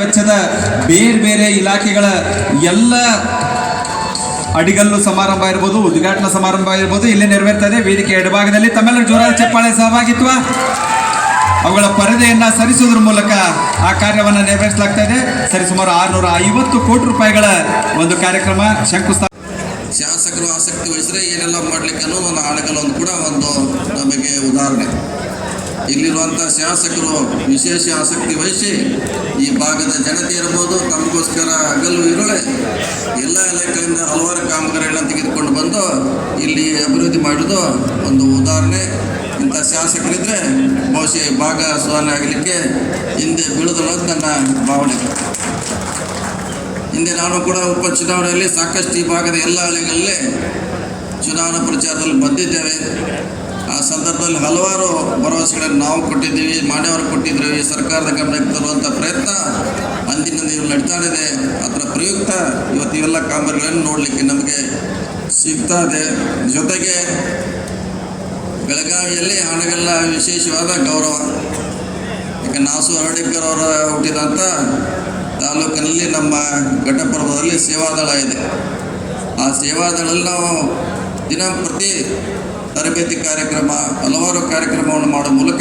ವೆಚ್ಚದ ಬೇರೆ ಬೇರೆ ಇಲಾಖೆಗಳ ಎಲ್ಲ ಅಡಿಗಲ್ಲು ಸಮಾರಂಭ ಇರ್ಬೋದು, ಉದ್ಘಾಟನಾ ಸಮಾರಂಭ ಇರ್ಬೋದು, ಇಲ್ಲಿ ನೆರವೇರ್ತದೆ ವೇದಿಕೆ ಎಡಭಾಗದಲ್ಲಿ ತಮ್ಮೆಲ್ಲ ಜೋರಾದ ಚಪ್ಪಾಳೆ ಸಹಭಾಗಿತ್ವ. ಅವುಗಳ ಪರದೆಯನ್ನ ಸರಿಸುವುದರ ಮೂಲಕ ಆ ಕಾರ್ಯವನ್ನು ನೆರವೇರಿಸಲಾಗ್ತಾ ಇದೆ. ಸರಿಸುಮಾರು ಆರುನೂರ ಐವತ್ತು ಕೋಟಿ ರೂಪಾಯಿಗಳ ಒಂದು ಕಾರ್ಯಕ್ರಮ ಶಂಕುಸ್ಥಾಪನೆ. ಶಾಸಕರು ಆಸಕ್ತಿ ವಹಿಸಿದ್ರೆ ಏನೆಲ್ಲ ಮಾಡ್ಲಿಕ್ಕೆ ಒಂದು ಆಣೆಗಲ್ಲೊಂದು ಕೂಡ ಒಂದು ನಮಗೆ ಉದಾಹರಣೆ. ಇಲ್ಲಿರುವಂಥ ಶಾಸಕರು ವಿಶೇಷ ಆಸಕ್ತಿ ವಹಿಸಿ ಈ ಭಾಗದ ಜನತೆ ಇರ್ಬೋದು ತಮಗೋಸ್ಕರ ಹಗಲು ಇರುಳೆ. ಎಲ್ಲ ಇಲಾಖೆಗಳಿಂದ ಹಲವಾರು ಕಾಮಗಾರಿಗಳನ್ನು ತೆಗೆದುಕೊಂಡು ಬಂದು ಇಲ್ಲಿ ಅಭಿವೃದ್ಧಿ ಮಾಡೋದು ಒಂದು ಉದಾಹರಣೆ. ಇಂಥ ಶಾಸಕರಿದ್ರೆ ಬಹುಶಃ ಭಾಗ ಸುಧಾರಣೆ ಆಗಲಿಕ್ಕೆ ಹಿಂದೆ ಬೀಳುವುದಿಲ್ಲ ಅಂತ ನನ್ನ ಭಾವನೆ. ಹಿಂದೆ ನಾನು ಕೂಡ ಉಪಚುನಾವಣೆಯಲ್ಲಿ ಸಾಕಷ್ಟು ಈ ಭಾಗದ ಎಲ್ಲ ಹಳ್ಳಿಗಳಲ್ಲಿ ಚುನಾವಣಾ ಪ್ರಚಾರದಲ್ಲಿ ಬಂದಿದ್ದೇವೆ. ಆ ಸಂದರ್ಭದಲ್ಲಿ ಹಲವಾರು ಭರವಸೆಗಳನ್ನು ನಾವು ಕೊಟ್ಟಿದ್ದೀವಿ ಮಾನ್ಯವರು ಕೊಟ್ಟಿದ್ದೀವಿ ಸರ್ಕಾರದ ಗಮನಕ್ಕೆ ತರುವಂಥ ಪ್ರಯತ್ನ ಅಂದಿನ ದಿನ ನಡೀತಾ ಇದೆ. ಅದರ ಪ್ರಯುಕ್ತ ಇವತ್ತು ಇವೆಲ್ಲ ಕಾಮಗಾರಿಗಳನ್ನು ನೋಡಲಿಕ್ಕೆ ನಮಗೆ ಸಿಗ್ತಾ ಇದೆ. ಜೊತೆಗೆ ಬೆಳಗಾವಿಯಲ್ಲಿ ಹಣಗೆಲ್ಲ ವಿಶೇಷವಾದ ಗೌರವ. ಈಗ ನಾಸು ಹರಡಿಕರ್ ಅವರ ಹುಟ್ಟಿದಂಥ ತಾಲೂಕಿನಲ್ಲಿ ನಮ್ಮ ಘಟಪರ್ವದಲ್ಲಿ ಸೇವಾದಳ ಇದೆ. ಆ ಸೇವಾದಳಲ್ಲಿ ನಾವು ದಿನಂಪ್ರತಿ ತರಬೇತಿ ಕಾರ್ಯಕ್ರಮ, ಹಲವಾರು ಕಾರ್ಯಕ್ರಮವನ್ನು ಮಾಡೋ ಮೂಲಕ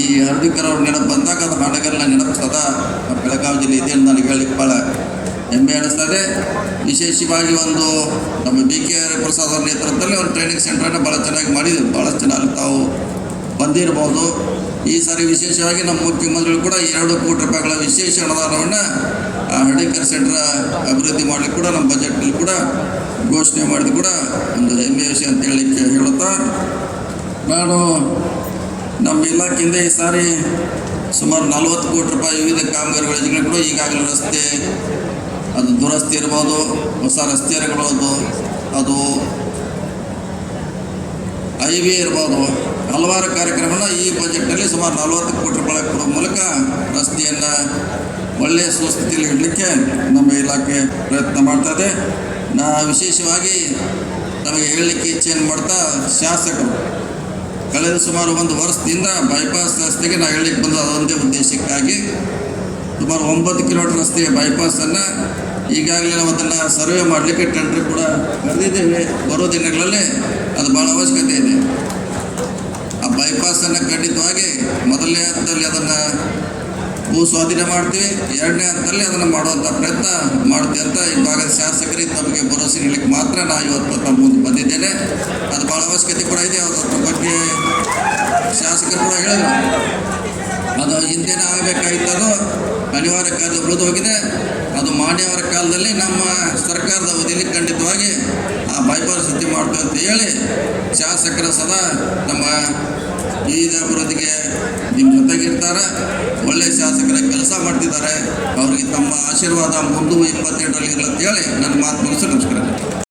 ಈ ಹರ್ದಿಕರ್ ಅವ್ರ ನೆನಪು ಬಂದಾಗ ಅದು ಹಣಗೆಲ್ಲ ನೆನಪು ಸದಾ ಬೆಳಗಾವಿ ಜಿಲ್ಲೆ ಇದೆ ಅಂತ ನನಗೆ ಹೇಳಲಿಕ್ಕೆ ಭಾಳ ಹೆಮ್ಮೆ ಅನಿಸ್ತದೆ. ವಿಶೇಷವಾಗಿ ಒಂದು ನಮ್ಮ ಬಿ ಕೆ ಪ್ರಸಾದ್ ಅವ್ರ ನೇತೃತ್ವದಲ್ಲಿ ಒಂದು ಟ್ರೈನಿಂಗ್ ಸೆಂಟ್ರನ್ನು ಭಾಳ ಚೆನ್ನಾಗಿ ಮಾಡಿದ್ರು. ಭಾಳಷ್ಟು ಜನ ತಾವು ಬಂದಿರ್ಬೋದು ಈ ಸಾರಿ ವಿಶೇಷವಾಗಿ ನಮ್ಮ ಮುಖ್ಯಮಂತ್ರಿಗಳು ಕೂಡ ಎರಡು ಕೋಟಿ ರೂಪಾಯಿಗಳ ವಿಶೇಷ ಅನುದಾನವನ್ನು ಹಳ್ಳಿಕರ್ ಸೆಂಟರ್ ಅಭಿವೃದ್ಧಿ ಮಾಡಲಿಕ್ಕೆ ಕೂಡ, ನಮ್ಮ ಬಜೆಟ್ನಲ್ಲಿ ಕೂಡ ಘೋಷಣೆ ಮಾಡಿದ್ದು ಕೂಡ ಒಂದು ಹೆಮ್ಮೆಯ ವಿಷಯ ಅಂತ ಹೇಳಲಿಕ್ಕೆ ಹೇಳುತ್ತಾ, ನಾನು ನಮ್ಮ ಇಲಾಖೆಯಿಂದ ಈ ಸಾರಿ ಸುಮಾರು ನಲವತ್ತು ಕೋಟಿ ರೂಪಾಯಿ ವಿವಿಧ ಕಾಮಗಾರಿಗಳ ಯೋಜನೆ ಕೂಡ ಈಗಾಗಲೇ ರಸ್ತೆ, ಅದು ದುರಸ್ತಿ ಇರ್ಬೋದು, ಹೊಸ ರಸ್ತೆ ಇರ್ಬೋದು ಅದು ಹೈವೇ ಇರ್ಬೋದು. ಹಲವಾರು ಕಾರ್ಯಕ್ರಮನ ಈ ಬಜೆಟ್ನಲ್ಲಿ ಸುಮಾರು ನಲವತ್ತು ಕೋಟಿ ರೂಪಾಯಿ ಕೊಡೋ ಮೂಲಕ ರಸ್ತೆಯನ್ನು ಒಳ್ಳೆಯ ಸುಸ್ಥಿತಿಯಲ್ಲಿ ಇಡಲಿಕ್ಕೆ ನಮ್ಮ ಇಲಾಖೆ ಪ್ರಯತ್ನ ಮಾಡ್ತದೆ ನಾ ವಿಶೇಷವಾಗಿ ನಮಗೆ ಹೇಳಲಿಕ್ಕೆ ಇಚ್ಛೆಯನ್ನು ಮಾಡ್ತಾ ಶಾಸಕರು, ಕಳೆದ ಸುಮಾರು ಒಂದು ವರ್ಷದಿಂದ ಬೈಪಾಸ್ ರಸ್ತೆಗೆ ನಾವು ಹೇಳಲಿಕ್ಕೆ ಬಂದ ಅದೊಂದೇ ಉದ್ದೇಶಕ್ಕಾಗಿ ಸುಮಾರು ಒಂಬತ್ತು ಕಿಲೋಮೀಟರ್ ರಸ್ತೆಯ ಬೈಪಾಸನ್ನು ಈಗಾಗಲೇ ನಾವು ಅದನ್ನು ಸರ್ವೆ ಮಾಡಲಿಕ್ಕೆ ಟೆಂಡರ್ ಕೂಡ ಕರೆದಿದ್ದೇವೆ. ಬರೋ ದಿನಗಳಲ್ಲಿ ಅದು ಭಾಳ ಅವಶ್ಯಕತೆ ಇದೆ ಆ ಬೈಪಾಸನ್ನು ಖಂಡಿತವಾಗಿ ಮೊದಲನೇ ಹಂತದಲ್ಲಿ ಅದನ್ನು ಭೂ ಸ್ವಾಧೀನ ಮಾಡ್ತೀವಿ. ಎರಡನೇ ಹಂತದಲ್ಲಿ ಅದನ್ನು ಮಾಡುವಂಥ ಪ್ರಯತ್ನ ಮಾಡ್ತೀವಿ ಅಂತ ಈ ಭಾಗದ ಶಾಸಕರಿಗೆ ತಮಗೆ ಭರವಸೆ ನೀಡಲಿಕ್ಕೆ ಮಾತ್ರ ನಾನು ಇವತ್ತು ತಮ್ಮ ಮುಂದೆ ಬಂದಿದ್ದೇನೆ. ಆಗಬೇಕಾಗಿತ್ತು ಅನಿವಾರ್ಯ ಕಾರ್ಯ ಉಳಿದು ಹೋಗಿದೆ. ಅದು ಮಾಡ್ಯವರ ಕಾಲದಲ್ಲಿ ನಮ್ಮ ಸರ್ಕಾರದ ಅವಧಿಯಲ್ಲಿ ಖಂಡಿತವಾಗಿ ಆ ಬೈಪಾಸ್ ಸ್ಥಿತಿ ಮಾಡ್ತು ಅಂತ ಹೇಳಿ ಶಾಸಕರ ಸದಾ ನಮ್ಮ ವಿವಿಧ ಅಭಿವೃದ್ಧಿಗೆ ನಿಮ್ಮ ಜೊತೆಗಿರ್ತಾರೆ. ಒಳ್ಳೆಯ ಶಾಸಕರ ಕೆಲಸ ಮಾಡ್ತಿದ್ದಾರೆ. ಅವರಿಗೆ ತಮ್ಮ ಆಶೀರ್ವಾದ ಮುಂದೂ ಇಪ್ಪತ್ತೆಂಟರಲ್ಲಿ ಅಂತ ಹೇಳಿ ನನ್ನ ಮಾತು ಮುಗಿಸಿ ನಮಸ್ಕಾರ.